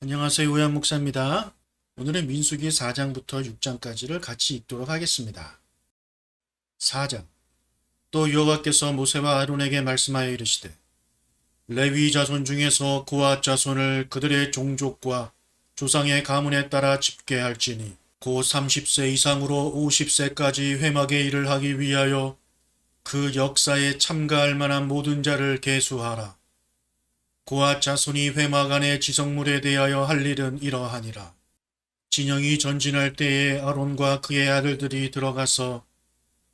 안녕하세요. 오양 목사입니다. 오늘은 민수기 4장부터 6장까지를 같이 읽도록 하겠습니다. 4장 또 여호와께서 모세와 아론에게 말씀하여 이르시되 레위 자손 중에서 고아 자손을 그들의 종족과 조상의 가문에 따라 집계할지니 고 30세 이상으로 50세까지 회막의 일을 하기 위하여 그 역사에 참가할 만한 모든 자를 계수하라. 고아 자손이 회막 안의 지성물에 대하여 할 일은 이러하니라. 진영이 전진할 때에 아론과 그의 아들들이 들어가서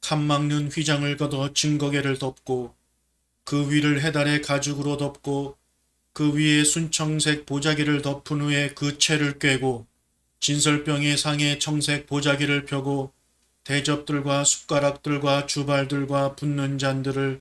칸 막는 휘장을 걷어 증거계를 덮고 그 위를 해달의 가죽으로 덮고 그 위에 순청색 보자기를 덮은 후에 그 채를 꿰고 진설병의 상에 청색 보자기를 펴고 대접들과 숟가락들과 주발들과 붓는 잔들을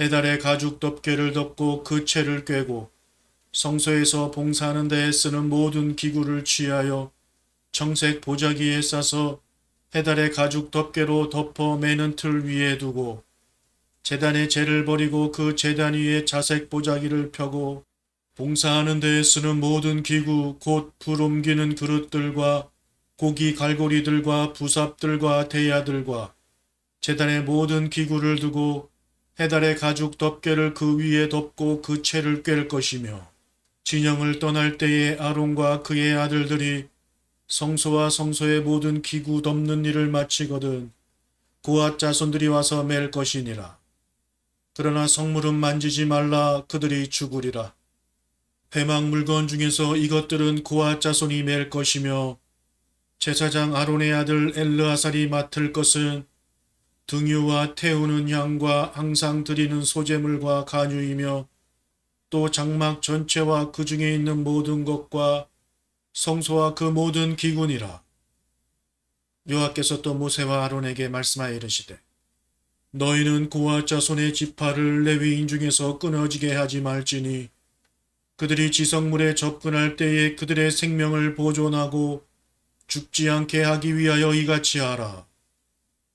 해달의 가죽 덮개를 덮고 그 채를 꿰고 성소에서 봉사하는 데에 쓰는 모든 기구를 취하여 청색 보자기에 싸서 해달의 가죽 덮개로 덮어 매는 틀 위에 두고 재단에 재를 버리고 그 재단 위에 자색 보자기를 펴고 봉사하는 데에 쓰는 모든 기구 곧 불 옮기는 그릇들과 고기 갈고리들과 부삽들과 대야들과 재단의 모든 기구를 두고 해달의 가죽 덮개를 그 위에 덮고 그 채를 꿰을 것이며 진영을 떠날 때에 아론과 그의 아들들이 성소와 성소의 모든 기구 덮는 일을 마치거든 고아 자손들이 와서 맬 것이니라. 그러나 성물은 만지지 말라 그들이 죽으리라. 회막 물건 중에서 이것들은 고아 자손이 맬 것이며 제사장 아론의 아들 엘르아살이 맡을 것은 등유와 태우는 향과 항상 드리는 소재물과 간유이며 또 장막 전체와 그 중에 있는 모든 것과 성소와 그 모든 기군이라. 여호와께서 또 모세와 아론에게 말씀하여 이르시되 너희는 고아 자손의 지파를 레위인 중에서 끊어지게 하지 말지니 그들이 지성물에 접근할 때에 그들의 생명을 보존하고 죽지 않게 하기 위하여 이같이 하라.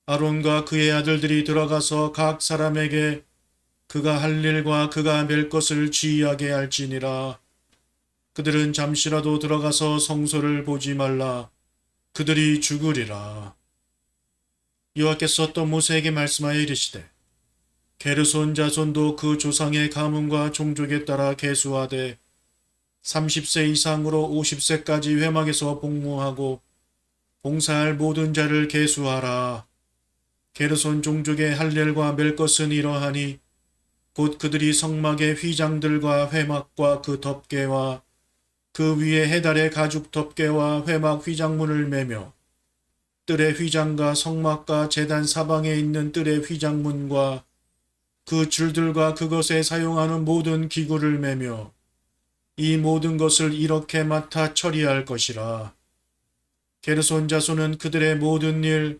아론과 그의 아들들이 들어가서 각 사람에게 그가 할 일과 그가 맬 것을 지휘하게 할지니라. 그들은 잠시라도 들어가서 성소를 보지 말라. 그들이 죽으리라. 여호와께서 또 모세에게 말씀하여 이르시되 게르손 자손도 그 조상의 가문과 종족에 따라 계수하되 30세 이상으로 50세까지 회막에서 복무하고 봉사할 모든 자를 계수하라. 게르손 종족의 할례과 멜 것은 이러하니 곧 그들이 성막의 휘장들과 회막과 그 덮개와 그 위에 해달의 가죽 덮개와 회막 휘장문을 매며 뜰의 휘장과 성막과 재단 사방에 있는 뜰의 휘장문과 그 줄들과 그것에 사용하는 모든 기구를 매며 이 모든 것을 이렇게 맡아 처리할 것이라. 게르손 자손은 그들의 모든 일,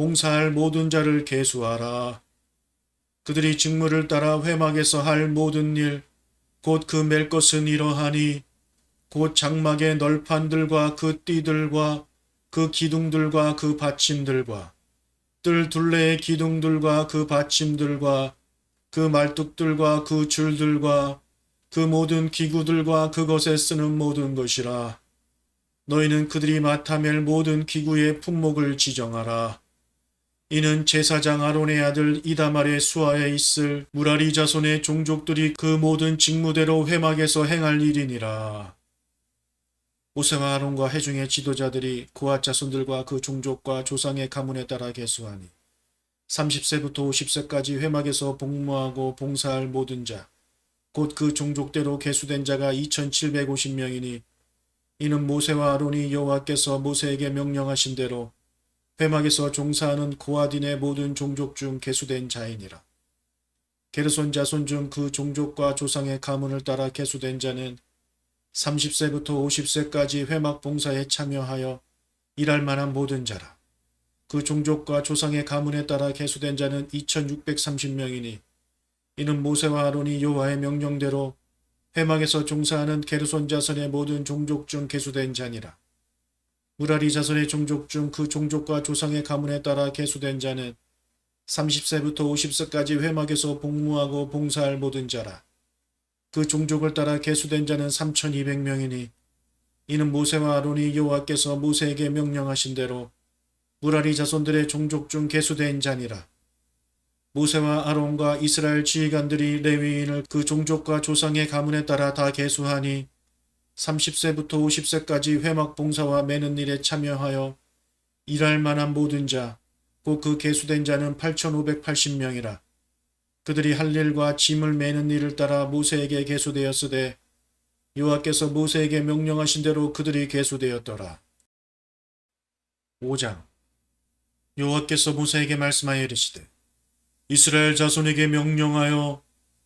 봉사할 모든 자를 계수하라. 그들이 직무를 따라 회막에서 할 모든 일, 곧그맬 것은 이러하니, 곧 장막의 널판들과 그 띠들과 그 기둥들과 그 받침들과 뜰 둘레의 기둥들과 그 받침들과 그 말뚝들과 그 줄들과 그 모든 기구들과 그것에 쓰는 모든 것이라. 너희는 그들이 맡아맬 모든 기구의 품목을 지정하라. 이는 제사장 아론의 아들 이다말의 수하에 있을 무라리 자손의 종족들이 그 모든 직무대로 회막에서 행할 일이니라. 모세와 아론과 회중의 지도자들이 고아 자손들과 그 종족과 조상의 가문에 따라 계수하니 30세부터 50세까지 회막에서 복무하고 봉사할 모든 자, 곧 그 종족대로 계수된 자가 2750명이니 이는 모세와 아론이 여호와께서 모세에게 명령하신 대로 회막에서 종사하는 고아딘의 모든 종족 중 계수된 자이니라. 게르손 자손 중 그 종족과 조상의 가문을 따라 계수된 자는 30세부터 50세까지 회막 봉사에 참여하여 일할 만한 모든 자라. 그 종족과 조상의 가문에 따라 계수된 자는 2630명이니 이는 모세와 아론이 여호와의 명령대로 회막에서 종사하는 게르손 자손의 모든 종족 중 계수된 자니라. 무라리 자손의 종족 중 그 종족과 조상의 가문에 따라 계수된 자는 30세부터 50세까지 회막에서 복무하고 봉사할 모든 자라. 그 종족을 따라 계수된 자는 3200명이니 이는 모세와 아론이 여호와께서 모세에게 명령하신 대로 무라리 자손들의 종족 중 계수된 자니라. 모세와 아론과 이스라엘 지휘관들이 레위인을 그 종족과 조상의 가문에 따라 다 계수하니 30세부터 50세까지 회막 봉사와 매는 일에 참여하여 일할 만한 모든 자, 곧그 계수된 자는 8,580명이라. 그들이 할 일과 짐을 매는 일을 따라 모세에게 계수되었으되 여호와께서 모세에게 명령하신 대로 그들이 계수되었더라. 5장 여호와께서 모세에게 말씀하여 이르시되 이스라엘 자손에게 명령하여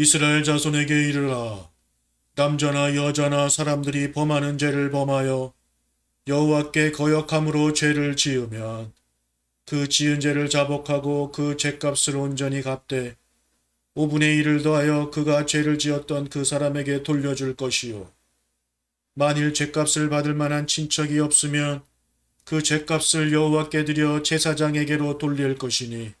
이스라엘 자손에게 이르라. 남자나 여자나 사람들이 범하는 죄를 범하여 여호와께 거역함으로 죄를 지으면 그 지은 죄를 자복하고 그 죄값을 온전히 갚되 5분의 1을 더하여 그가 죄를 지었던 그 사람에게 돌려줄 것이요. 만일 죄값을 받을 만한 친척이 없으면 그 죄값을 여호와께 드려 제사장에게로 돌릴 것이니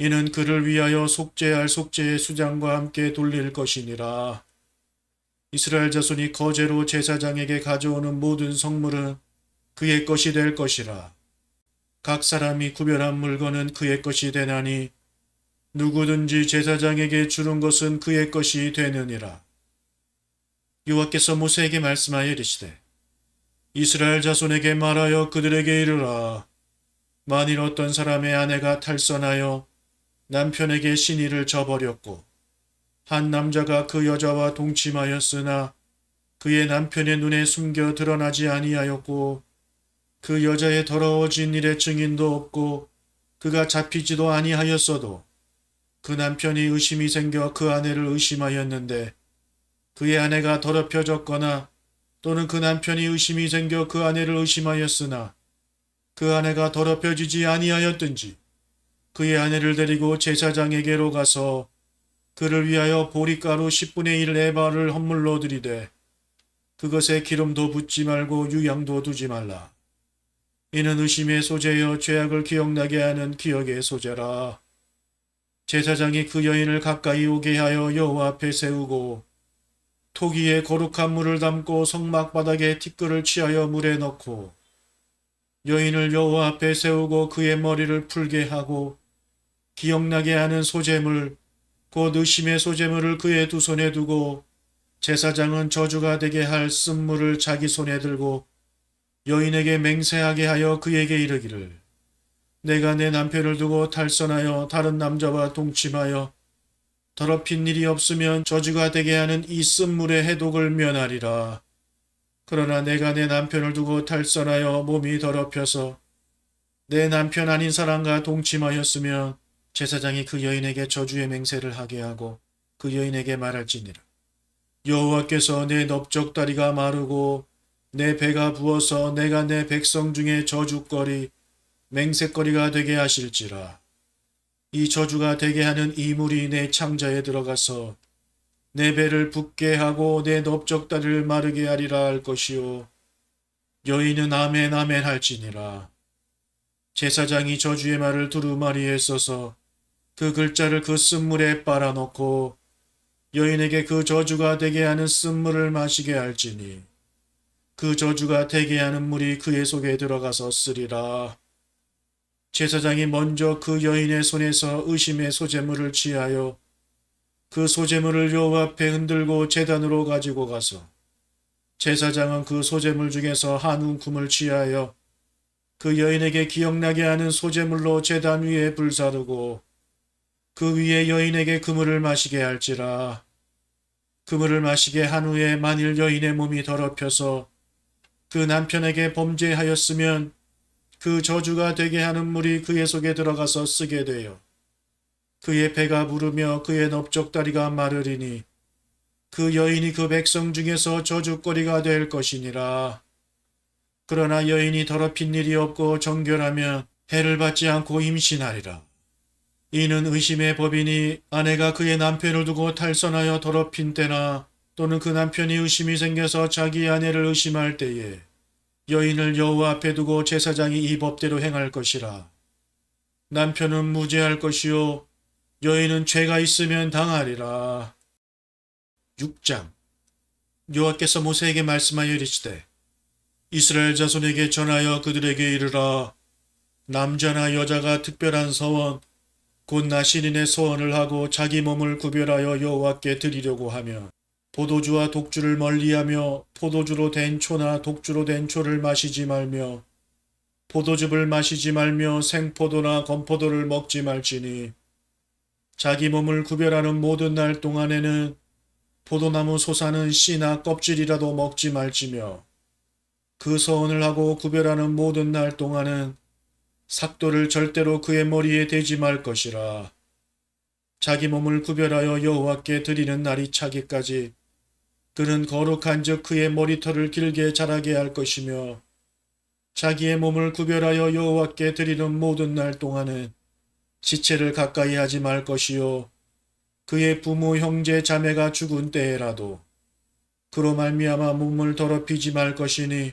이는 그를 위하여 속죄할 속죄의 수장과 함께 돌릴 것이니라. 이스라엘 자손이 거제로 제사장에게 가져오는 모든 성물은 그의 것이 될 것이라. 각 사람이 구별한 물건은 그의 것이 되나니 누구든지 제사장에게 주는 것은 그의 것이 되느니라. 여호와께서 모세에게 말씀하여 이르시되 이스라엘 자손에게 말하여 그들에게 이르라. 만일 어떤 사람의 아내가 탈선하여 남편에게 신의를 저버렸고 한 남자가 그 여자와 동침하였으나 그의 남편의 눈에 숨겨 드러나지 아니하였고 그 여자의 더러워진 일의 증인도 없고 그가 잡히지도 아니하였어도 그 남편이 의심이 생겨 그 아내를 의심하였는데 그의 아내가 더럽혀졌거나 또는 그 남편이 의심이 생겨 그 아내를 의심하였으나 그 아내가 더럽혀지지 아니하였든지 그의 아내를 데리고 제사장에게로 가서 그를 위하여 보리가루 10분의 1 에바를 헌물로 드리되 그것에 기름도 붓지 말고 유향도 두지 말라. 이는 의심의 소재여 죄악을 기억나게 하는 기억의 소재라. 제사장이 그 여인을 가까이 오게 하여 여호와 앞에 세우고 토기에 거룩한 물을 담고 성막 바닥에 티끌을 취하여 물에 넣고 여인을 여호와 앞에 세우고 그의 머리를 풀게 하고 기억나게 하는 소재물 곧 의심의 소재물을 그의 두 손에 두고 제사장은 저주가 되게 할 쓴물을 자기 손에 들고 여인에게 맹세하게 하여 그에게 이르기를 내가 내 남편을 두고 탈선하여 다른 남자와 동침하여 더럽힌 일이 없으면 저주가 되게 하는 이 쓴물의 해독을 면하리라. 그러나 내가 내 남편을 두고 탈선하여 몸이 더럽혀서 내 남편 아닌 사람과 동침하였으면 제사장이 그 여인에게 저주의 맹세를 하게 하고 그 여인에게 말할지니라. 여호와께서 내 넓적다리가 마르고 내 배가 부어서 내가 내 백성 중에 저주거리 맹세거리가 되게 하실지라. 이 저주가 되게 하는 이 물이 내 창자에 들어가서 내 배를 붓게 하고 내 넓적다리를 마르게 하리라 할 것이요. 여인은 아멘 아멘 할지니라. 제사장이 저주의 말을 두루마리에 써서 그 글자를 그 쓴물에 빨아놓고 여인에게 그 저주가 되게 하는 쓴물을 마시게 할지니 그 저주가 되게 하는 물이 그의 속에 들어가서 쓰리라. 제사장이 먼저 그 여인의 손에서 의심의 소재물을 취하여 그 소재물을 여호와 앞에 흔들고 제단으로 가지고 가서 제사장은 그 소재물 중에서 한 움큼을 취하여 그 여인에게 기억나게 하는 소재물로 제단 위에 불사르고 그 위에 여인에게 그물을 마시게 할지라 그물을 마시게 한 후에 만일 여인의 몸이 더럽혀서 그 남편에게 범죄하였으면 그 저주가 되게 하는 물이 그의 속에 들어가서 쓰게 되어 그의 배가 부르며 그의 넓적다리가 마르리니 그 여인이 그 백성 중에서 저주거리가 될 것이니라. 그러나 여인이 더럽힌 일이 없고 정결하면 해를 받지 않고 임신하리라. 이는 의심의 법이니 아내가 그의 남편을 두고 탈선하여 더럽힌 때나 또는 그 남편이 의심이 생겨서 자기 아내를 의심할 때에 여인을 여호와 앞에 두고 제사장이 이 법대로 행할 것이라. 남편은 무죄할 것이요 여인은 죄가 있으면 당하리라. 6장 여호와께서 모세에게 말씀하여 이르시되 이스라엘 자손에게 전하여 그들에게 이르라. 남자나 여자가 특별한 서원 곧 나시린의 서원을 하고 자기 몸을 구별하여 여호와께 드리려고 하며 포도주와 독주를 멀리하며 포도주로 된 초나 독주로 된 초를 마시지 말며 포도즙을 마시지 말며 생포도나 건포도를 먹지 말지니 자기 몸을 구별하는 모든 날 동안에는 포도나무 솟아는 씨나 껍질이라도 먹지 말지며 그 서원을 하고 구별하는 모든 날 동안은 삭도를 절대로 그의 머리에 대지 말 것이라. 자기 몸을 구별하여 여호와께 드리는 날이 차기까지 그는 거룩한 즉 그의 머리털을 길게 자라게 할 것이며 자기의 몸을 구별하여 여호와께 드리는 모든 날 동안은 지체를 가까이 하지 말 것이요 그의 부모 형제 자매가 죽은 때에라도 그로 말미암아 몸을 더럽히지 말 것이니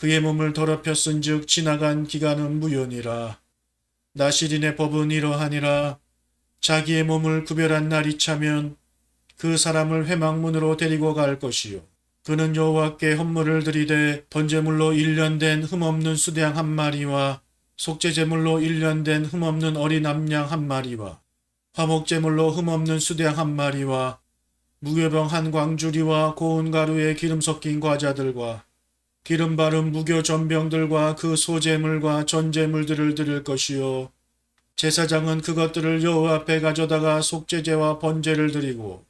그의 몸을 더럽혔은즉 지나간 기간은 무효니라. 나시린의 법은 이러하니라. 자기의 몸을 구별한 날이 차면 그 사람을 회망문으로 데리고 갈 것이요. 그는 여호와께 헌물을 드리되 번제물로 1년 된 흠없는 수량 한 마리와 속죄제물로 1년 된 흠없는 어린 암양 한 마리와 화목제물로 흠없는 수량 한 마리와 무교병 한 광주리와 고운 가루에 기름 섞인 과자들과 기름 바른 무교 전병들과 그 소재물과 전제물들을 드릴 것이요. 제사장은 그것들을 여호와 앞에 가져다가 속죄제와 번제를 드리고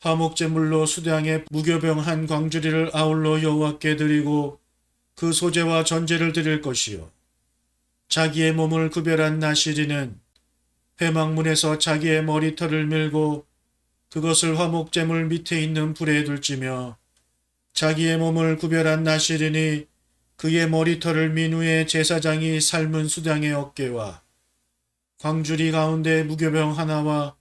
화목제물로 수량의 무교병 한 광주리를 아울러 여호와께 드리고 그 소재와 전제를 드릴 것이요. 자기의 몸을 구별한 나시리는 회막문에서 자기의 머리털을 밀고 그것을 화목제물 밑에 있는 불에 둘지며 자기의 몸을 구별한 나시리니 그의 머리털을 민 후에 제사장이 삶은 수량의 어깨와 광주리 가운데 무교병 하나와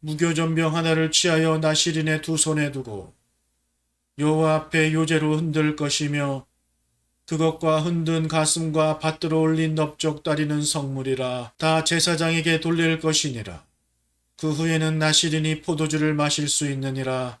무교전병 하나를 취하여 나시린의 두 손에 두고 여호와 앞에 요제로 흔들 것이며 그것과 흔든 가슴과 밭들어 올린 넓적 다리는 성물이라 다 제사장에게 돌릴 것이니라. 그 후에는 나시린이 포도주를 마실 수 있느니라.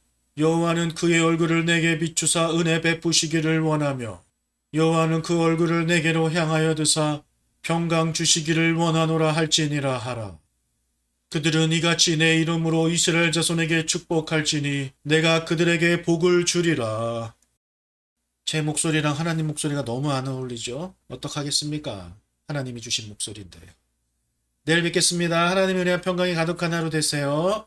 여호와는 그의 얼굴을 내게 비추사 은혜 베푸시기를 원하며 여호와는 그 얼굴을 내게로 향하여 드사 평강 주시기를 원하노라 할지니라 하라. 그들은 이같이 내 이름으로 이스라엘 자손에게 축복할지니 내가 그들에게 복을 주리라. 제 목소리랑 하나님 목소리가 너무 안 어울리죠? 어떡하겠습니까? 하나님이 주신 목소리인데. 내일 뵙겠습니다. 하나님의 은혜와 평강이 가득한 하루 되세요.